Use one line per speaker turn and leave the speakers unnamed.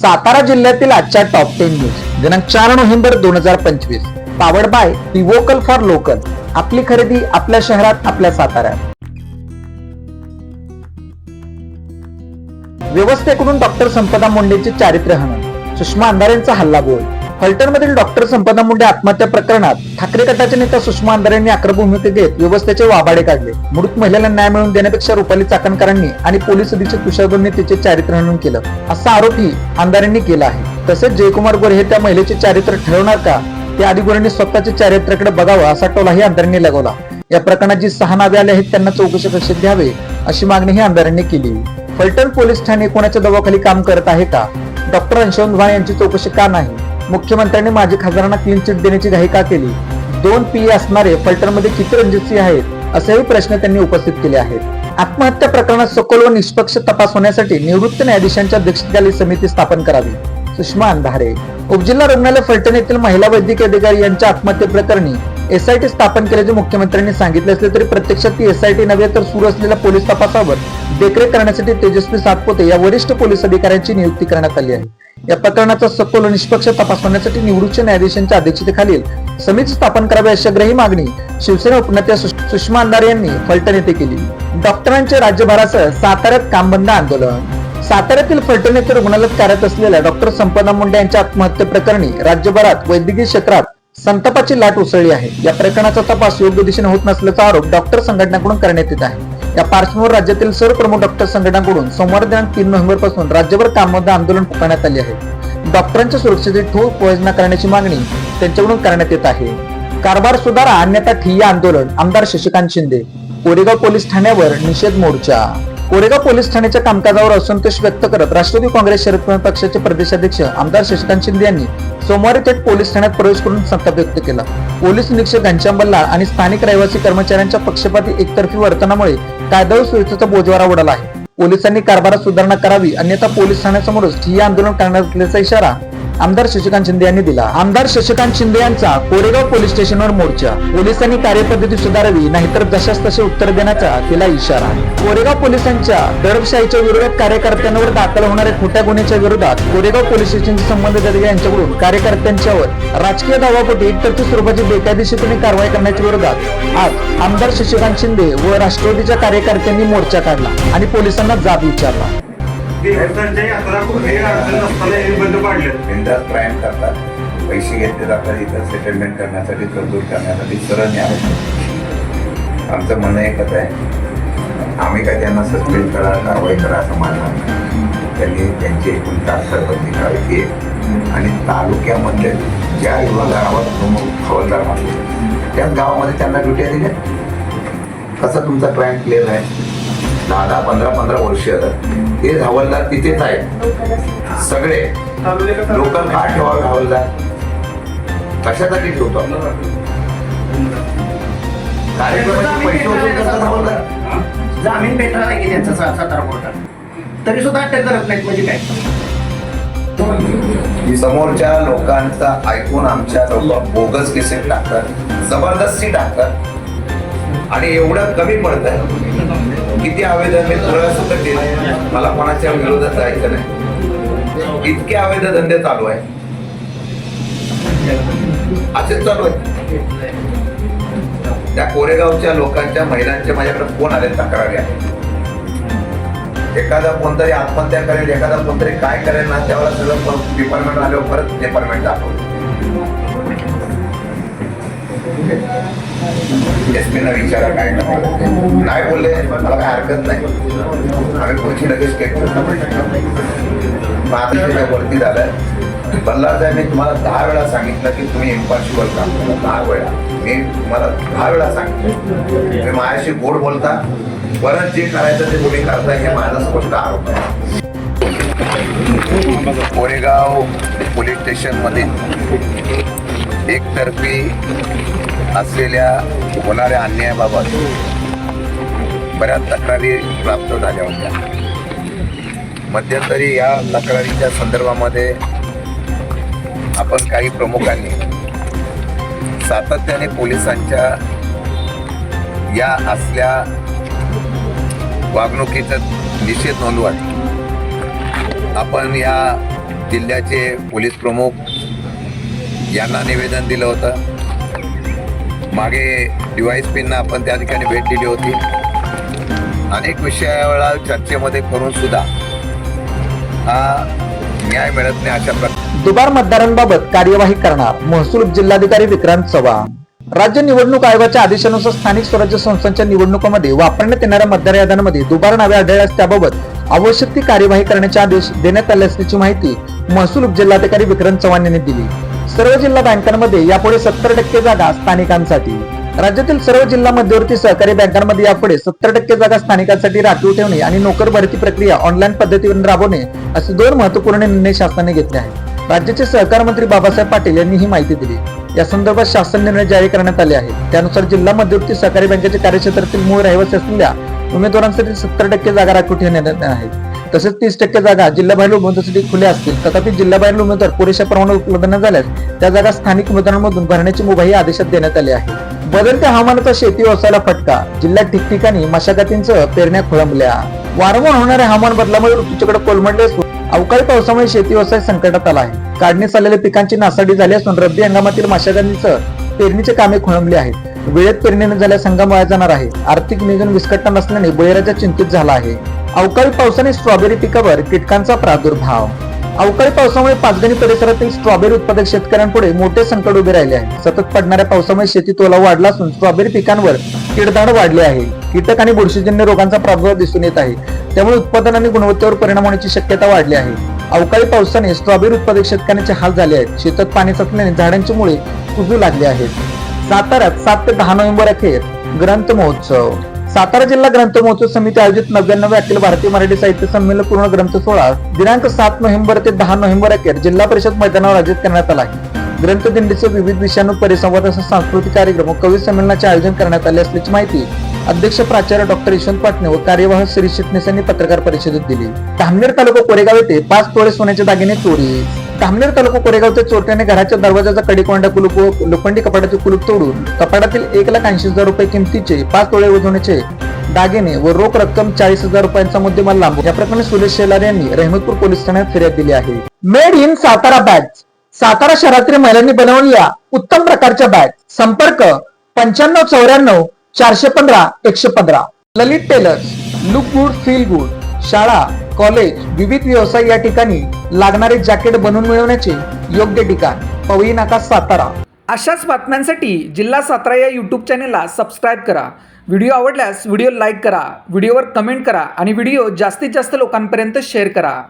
सातारा जिल्ह्यातील आजच्या top ten news दिनांक चार नोव्हेंबर दोन हजार पंचवीस. Powered by the vocal for local आपली खरेदी आपल्या शहरात आपल्या साताऱ्यात. व्यवस्थेकडून डॉक्टर संपदा मुंडेचे चारित्र्य हनन. सुषमा अंधारेंचा हल्ला बोल फलटणमधील डॉक्टर संपदा मुंडे आत्महत्या प्रकरणात ठाकरे गटाचे नेता सुषमा अंधारे यांनी भूमिका घेत व्यवस्थेचे वाबाडे काढले. मृत महिलेला न्याय मिळवून देण्यापेक्षा रुपाली चाकणकरांनी आणि पोलीस अधीक्षक तुषार तिचे चारित्र्य हनन केलं. असा आरोपही अंधारेंनी केला आहे. तसेच जयकुमार गोरे हे त्या महिलेचे चारित्र्य ठरवणार का? ते आधी गोरेंनी स्वतःच्या चारित्र्याकडे बघावं असा टोलाही अंधारेंनी लगावला. या प्रकरणात जी सहा नावे आले आहेत त्यांना चौकशी कशी द्यावे अशी मागणीही अंधारेंनी केली. फलटण पोलीस ठाणे कोणाच्या दबावाखाली काम करत आहे का? डॉक्टर अंशवंत भाणे यांची चौकशी का नाही? मुख्यमंत्र्यांनी माजी खासदारांना क्लीन चिट देण्याची घाई का केली? दोन पी असणारे फलटणमध्ये किती रणजितसिंह आहेत असेही प्रश्न त्यांनी उपस्थित केले आहेत. आत्महत्या प्रकरणात सखोल व निष्पक्ष तपास होण्यासाठी निवृत्त न्यायाधीशांच्या अध्यक्षतेखाली समिती स्थापन करावी. सुषमा अंधारे. उपजिल्हा रुग्णालय फलटण येथील महिला वैद्यकीय अधिकारी यांच्या आत्महत्ये प्रकरणी एसआयटी स्थापन केल्याचे मुख्यमंत्र्यांनी सांगितले असले तरी प्रत्यक्षात ती एसआयटी नव्हे तर सुरू असलेल्या पोलीस तपासावर देखरेख करण्यासाठी तेजस्वी सातपोते या वरिष्ठ पोलीस अधिकाऱ्यांची नियुक्ती करण्यात आली आहे. या प्रकरणाचा सखोल निष्पक्ष तपास होण्यासाठी निवृत्त न्यायाधीशांच्या अध्यक्षतेखालील समिती स्थापन करावी अशी आग्रही मागणी शिवसेना उपनेत्या सुषमा अंधारे यांनी फलटण येथे केली. डॉक्टरांचे राज्यभरासह साताऱ्यात कामबंद आंदोलन. साताऱ्यातील फलटण येथे रुग्णालयात कार्यरत असलेल्या डॉक्टर संपदा मुंडे यांच्या आत्महत्ये प्रकरणी राज्यभरात वैद्यकीय क्षेत्रात संतापाची लाट उसळली आहे. या प्रकरणाचा तपास योग्य दिशेने होत नसल्याचा आरोप डॉक्टर संघटनेकडून करण्यात येत आहे. या पार्श्वभूमीवर राज्यातील सर्व प्रमुख डॉक्टर संघटनांकडून सोमवार दिनांक तीन नोव्हेंबरपासून राज्यभर कामबंद आंदोलन पुकारण्यात आले आहे. डॉक्टरांच्या सुरक्षेची ठोस योजना करण्याची मागणी त्यांच्याकडून करण्यात येत आहे. कारभार सुधारा अन्यथा ठिय्या आंदोलन आमदार शशिकांत शिंदे कोरेगाव पोलीस ठाण्यावर निषेध मोर्चा. कोरेगाव पोलीस ठाण्याच्या कामकाजावर असंतोष व्यक्त करत राष्ट्रवादी काँग्रेस शरद पवार पक्षाचे प्रदेशाध्यक्ष आमदार शशिकांत शिंदे यांनी सोमवारी थेट पोलीस ठाण्यात प्रवेश करून संताप व्यक्त केला. पोलीस निरीक्षक घनश्याम बल्लाळ आणि स्थानिक रहिवासी कर्मचाऱ्यांच्या पक्षपाती एकतर्फी वर्तनामुळे कायदा व सुव्यवस्थेचा बोजवारा उडाला आहे. पोलिसांनी कारभारात सुधारणा करावी अन्यथा पोलीस ठाण्यासमोरच ठिय्या आंदोलन करण्यात असल्याचा इशारा आमदार शशिकांत शिंदे यांनी दिला. आमदार शशिकांत शिंदे यांचा कोरेगाव पोलीस स्टेशनवर मोर्चा. पोलिसांनी कार्यपद्धती सुधारावी नाहीतर जशाच तसे उत्तर देण्याचा तिला इशारा. कोरेगाव पोलिसांच्या दडपशाहीच्या विरोधात कार्यकर्त्यांवर दाखल होणाऱ्या खोट्या गुन्ह्याच्या विरोधात कोरेगाव पोलीस स्टेशनचे संबंधित अधिकारी यांच्याकडून कार्यकर्त्यांच्यावर राजकीय दावापोटी एकतर्फी स्वरूपाची बेकायदेशीरपणे कारवाई करण्याच्या विरोधात आज आमदार शशिकांत शिंदे व राष्ट्रवादीच्या कार्यकर्त्यांनी मोर्चा काढला आणि पोलिसांना जाब विचारला.
बंद पाडले
बिंदास करतात. पैसे घेतले जातात इथं सेटलमेंट करण्यासाठी तरतूद करण्यासाठी सरळ न्याय आमचं म्हणणं एकच आहे. आम्ही काय त्यांना सस्पेंड करा कारवाई करा असं मानणार त्यांनी त्यांची एकूण तात्काळबंदी काढली आहे आणि तालुक्यामध्ये ज्या विभागावर प्रमुख हवालदार असले त्याच गावामध्ये त्यांना ड्युट्या दिल्या कसा तुमचा क्राईम क्लिअर आहे? दहा दहा पंधरा पंधरा वर्ष ते हवालदार तिथेच आहेत. सगळे. लोकल का ठेवावे हवालदार कशासाठी ठेवतो? कार्यक्रमाचे पैसे वसूल करतात हवालदार
जामीन भेटला नाही की त्यांचा सातारा कोर्टात. तरी सुद्धा अटक करत नाहीत म्हणजे काय?
समोरच्या लोकांचा ऐकून आमच्या लोक बोगस केसेस टाकतात जबरदस्ती टाकतात. आणि एवढं कमी पडतं किती आवेदन मी थोडं सुद्धा केले. मला कोणाच्या विरोधात जायचं नाही. इतके आवेदन धंदे चालू आहे असेच चालू आहे त्या कोरेगावच्या लोकांच्या महिलांच्या माझ्याकडे फोन आले तक्रारी आहे एखादा कोणतरी आत्महत्या करेल एखादा कोणतरी काय करेल ना त्यावेळेला सगळं डिपार्टमेंट आल्यावर परत डिपार्टमेंट दाखवलं एस पीना विचारा काय नाही. बोलले मला काय हरकत नाही. आम्ही पुढची लगेच केक महाराष्ट्राच्या वरती झालं. बल्ला साहेब तुम्हाला दहा वेळा सांगितलं की तुम्ही इम्पॉसिबल काम करा दहा वेळा. मी तुम्हाला दहा वेळा सांगितलं. तुम्ही माझ्याशी गोड बोलता. परत जे करायचं ते तुम्ही करता हे माझा स्पष्ट आरोप आहे. कोरेगाव पोलीस स्टेशनमध्ये एकतर्फी असलेल्या होणाऱ्या अन्यायाबाबत बऱ्याच तक्रारी प्राप्त झाल्या होत्या. मध्यंतरी या तक्रारीच्या संदर्भामध्ये आपण काही प्रमुखांनी सातत्याने पोलिसांच्या या असल्या वागणुकीचा निषेध नोंदवत आपण या जिल्ह्याचे पोलीस प्रमुख यांना निवेदन दिलं होतं. मागे डी वाय पींना आपण त्या ठिकाणी भेट दिली होती. अनेक विषयावेळा चर्चेमध्ये करून सुद्धा हा न्याय मिळत नाही अशा प्रकारे
दुबार मतदारांबाबत कार्यवाही करणार महसूल जिल्हाधिकारी विक्रांत चव्हाण. राज्य निवडणूक आयोगाच्या आदेशानुसार स्थानिक स्वराज्य संस्थांच्या निवडणुकांमध्ये वापरण्यात येणाऱ्या मतदार याद्यांमध्ये दुबार नावे आढळल्यास त्याबाबत आवश्यक ती कार्यवाही करण्याचे आदेश देण्यात आले असल्याची माहिती महसूल उपजिल्हाधिकारी विक्रांत चव्हाण यांनी दिली. सर्व जिल्हा बँकांमध्ये यापुढे सत्तर टक्के जागा स्थानिकांसाठी. राज्यातील सर्व जिल्हा मध्यवर्ती सहकारी बँकांमध्ये यापुढे सत्तर टक्के जागा स्थानिकांसाठी राखीव ठेवणे आणि नोकर भरती प्रक्रिया ऑनलाईन पद्धतीवरून राबवणे असे दोन महत्त्वपूर्ण निर्णय शासनाने घेतले आहेत. राज्याचे सहकार मंत्री बाबासाहेब पाटील यांनी ही माहिती दिली. या संदर्भात शासन निर्णय जारी करण्यात आले आहेत. त्यानुसार जिल्हा मध्यवर्ती सहकारी बँकेच्या कार्यक्षेत्रातील मूळ रहिवासी असलेल्या उमेदवारांसाठी सत्तर टक्के जागा राखीव ठेवण्यात आहेत. तसेच तीस टक्के जागा जिल्हाबाहेर उमेदवारांसाठी खुल्या असतील. तथापि जिल्हाबाहेर उमेदवार पुरेशा प्रमाणात उपलब्ध न झाल्यास त्या जागा स्थानिक उमेदवारांमधून भरण्याची मुभाही आदेशात देण्यात आली आहे. बदलत्या हवामानाचा शेती व्यवसायाला फटका. जिल्ह्यात ठिकठिकाणी मशागतींसह पेरण्या खोळंबल्या. वारंवार होणाऱ्या हवामान बदलामुळे ऋतूच्याकडे कोलमडले असून अवकाळी पावसामुळे शेती व्यवसाय संकटात आला आहे. काढणीस आलेल्या पिकांची नासाडी झाली असून रब्बी हंगामातील मशागतींसह पेरणीचे कामे खोळंबली आहेत. वेळेत पेरणी न झाल्यास हंगाम वाया जाणार आहे. आर्थिक नियोजन विस्कटता नसल्याने बळीराजा चिंतित झाला आहे. अवकाळी पावसाने स्ट्रॉबेरी पिकावर कीटकांचा प्रादुर्भाव. अवकाळी पावसामुळे पाचगणी परिसरातील स्ट्रॉबेरी उत्पादक शेतकऱ्यांपुढे मोठे संकट उभे राहिले आहे. सतत पडणाऱ्या पावसामुळे शेती तोला वाढला असून स्ट्रॉबेरी पिकांवर कीडदाड वाढले आहे. कीटक आणि बुरशीजन्य रोगांचा प्रादुर्भाव दिसून येत आहे. त्यामुळे उत्पादन आणि गुणवत्तेवर परिणाम होण्याची शक्यता वाढली आहे. अवकाळी पावसाने स्ट्रॉबेरी उत्पादक शेतकऱ्यांचे हाल झाले आहेत. शेतात पाणी साचल्याने झाडांची मुळे कुजू लागली आहेत. साताऱ्यात सात ते दहा नोव्हेंबर अखेर ग्रंथ महोत्सव. सातारा जिल्हा ग्रंथ महोत्सव समिती आयोजित नव्याण्णव अखिल भारतीय मराठी साहित्य संमेलन पूर्ण ग्रंथ सोहळा दिनांक सात नोव्हेंबर ते दहा नोव्हेंबर अखेर जिल्हा परिषद मैदानावर आयोजित करण्यात आला आहे. ग्रंथदिंडीचे विविध विषयांवर परिसंवाद असा सांस्कृतिक कार्यक्रम व कवी संमेलनाचे आयोजन करण्यात आले असल्याची माहिती अध्यक्ष प्राचार्य डॉक्टर यशवंत पाटणे व कार्यवाह श्री शिटणेस यांनी पत्रकार परिषदेत दिली. धामनेर तालुका कोरेगाव येथे पाच तोळे सोन्याचे दागिने चोरी. धामनेर तालुका कोरेगावच्या चोरट्याने घराच्या दरवाजाचा कडीकोंडा कुलूप व लोखंडी कपाटाचे कुलूप तोडून कपाटातील एक लाख ऐंशी हजार रुपये किमतीचे पाच तोळे वजवण्याचे दागिने व रोख रक्कम चाळीस हजार रुपयांचा मुद्देमाल लांब या प्रकरणी सुरेश शेलार यांनी रहमतपूर पोलीस ठाण्यात फिर्याद दिली आहे. Made in Satara batch. Satara शहरातील महिलांनी बनवलेल्या उत्तम प्रकारच्या बॅग संपर्क पंच्याण्णव चौऱ्याण्णव चारशे पंधरा एकशे पंधरा. Lalit tailors look good feel good शाळा कॉलेज विविध व्यवसाय या ठिकाणी लागणारे जॅकेट बनवून मिळवण्याचे योग्य ठिकाण पवई नाका सातारा. अशाच बातम्यांसाठी जिल्हा सातारा या यूट्यूब चॅनेलला सबस्क्राईब करा. व्हिडिओ आवडल्यास व्हिडिओ लाईक करा व्हिडिओवर कमेंट करा आणि व्हिडिओ जास्तीत जास्त लोकांपर्यंत शेअर करा.